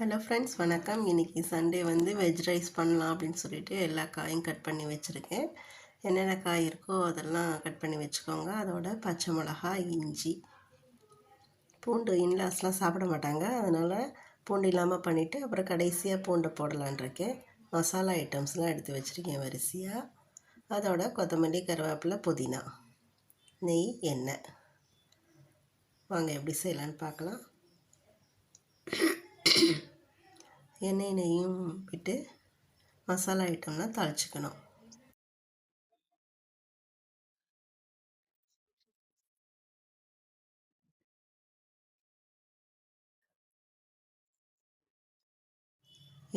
Hello friends வணக்கம். இன்றைக்கி Sunday வந்து வெஜ் ரைஸ் பண்ணலாம் அப்படின்னு சொல்லிட்டு எல்லா காயும் கட் பண்ணி வச்சுருக்கேன். என்னென்ன காய் இருக்கோ அதெல்லாம் கட் பண்ணி வச்சுக்கோங்க. அதோட பச்சை மிளகா இஞ்சி. பூண்டு இன்லாஸ்லாம் சாப்பிட மாட்டாங்க. அதனால் பூண்டு இல்லாமல் பண்ணிவிட்டு அப்புறம் கடைசியாக பூண்டை போடலான் இருக்கேன். மசாலா ஐட்டம்ஸ்லாம் எடுத்து வச்சுருக்கேன் வரிசையாக அதோட கொத்தமல்லி கருவேப்பிலை புதினா நெய் எண்ணெய். வாங்க எப்படி செய்யலான்னு பார்க்கலாம். எண்ணெய் நெய்யும் விட்டு மசாலா ஐட்டம்லாம் தாளிச்சிக்கணும்.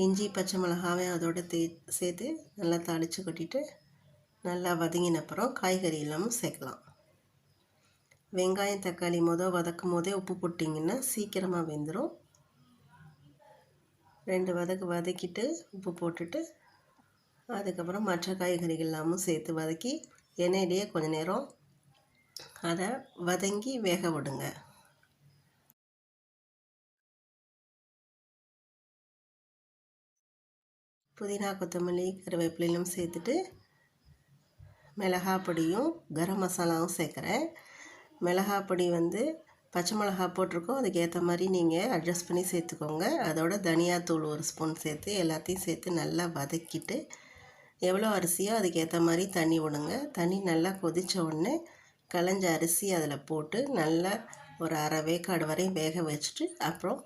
இஞ்சி பச்சை மிளகாவையும் அதோட தே சேர்த்து நல்லா தாளித்து கொட்டிட்டு நல்லா வதங்கின அப்புறம் காய்கறி எல்லாமும் சேர்க்கலாம். வெங்காயம் தக்காளி மொதல் வதக்கும் போதே உப்பு போட்டிங்கன்னா சீக்கிரமாக வெந்துடும் ரெண்டு வதக்கு வதக்கிட்டு உப்பு போட்டுட்டு அதுக்கப்புறம் மற்ற காய்கறிகள் எல்லாமும் சேர்த்து வதக்கி எண்ணெயிலேயே கொஞ்சம் நேரம் அதை வதங்கி வேக விடுங்க. புதினா கொத்தமல்லி கருவேப்பிலையும் சேர்த்துட்டு மிளகா பொடியும் கரம் மசாலாவும் சேர்க்குறேன். மிளகா பொடி வந்து பச்சை மிளகா போட்டிருக்கோம். அதுக்கு ஏற்ற மாதிரி நீங்கள் அட்ஜஸ்ட் பண்ணி சேர்த்துக்கோங்க. அதோட தனியாத்தூள் ஒரு ஸ்பூன் சேர்த்து எல்லாத்தையும் சேர்த்து நல்லா வதக்கிட்டு எவ்வளோ அரிசியோ அதுக்கு ஏற்ற மாதிரி தண்ணி விடுங்க. தண்ணி நல்லா கொதித்த உடனே களைஞ்ச அரிசி அதில் போட்டு நல்லா ஒரு அரை வேக்காடு வரையும் வேக வச்சுட்டு அப்புறம்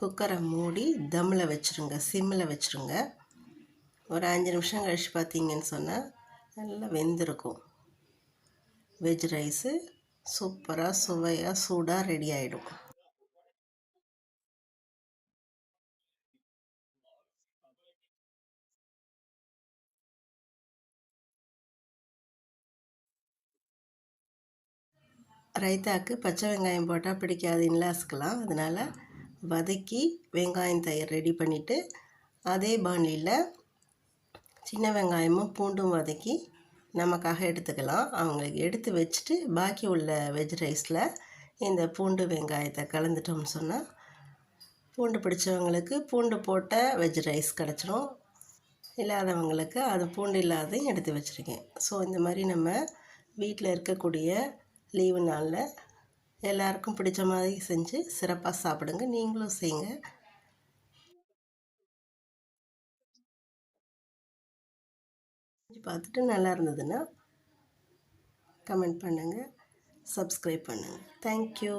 குக்கரை மூடி தம்மில் வச்சுருங்க. சிம்மில் வச்சுருங்க. ஒரு அஞ்சு நிமிஷம் கழிச்சு பார்த்தீங்கன்னு சொன்னால் நல்லா வெந்திருக்கும். வெஜ் ரைஸு சூப்பராக சுவையாக சூடாக ரெடி ஆகிடும் ரைத்தாக்கு பச்சை வெங்காயம் போட்டால் பிடிக்காது இன்லாஸ்க்கெலாம் அதனால் வதக்கி வெங்காயம் தயிர் ரெடி பண்ணிவிட்டு அதே பாண்டியில் சின்ன வெங்காயமும் பூண்டும் வதக்கி நமக்காக எடுத்துக்கலாம். அவங்களுக்கு எடுத்து வச்சுட்டு பாக்கி உள்ள வெஜ் ரைஸில் இந்த பூண்டு வெங்காயத்தை கலந்துட்டோம்னு சொன்னால் பூண்டு பிடிச்சவங்களுக்கு பூண்டு போட்ட வெஜ் ரைஸ் கிடச்சிரும். இல்லாதவங்களுக்கு அது பூண்டு இல்லாதையும் எடுத்து வச்சுருக்கேன். ஸோ இந்த மாதிரி நம்ம வீட்டில் இருக்கக்கூடிய லீவு நாளில் எல்லாருக்கும் பிடிச்ச மாதிரி செஞ்சு சிறப்பாக சாப்பிடுங்க. நீங்களும் செய்யுங்க பார்த்துட்டு நல்லா இருந்ததுன்னா கமெண்ட் பண்ணுங்கள் சப்ஸ்கிரைப் பண்ணுங்கள் தேங்க்யூ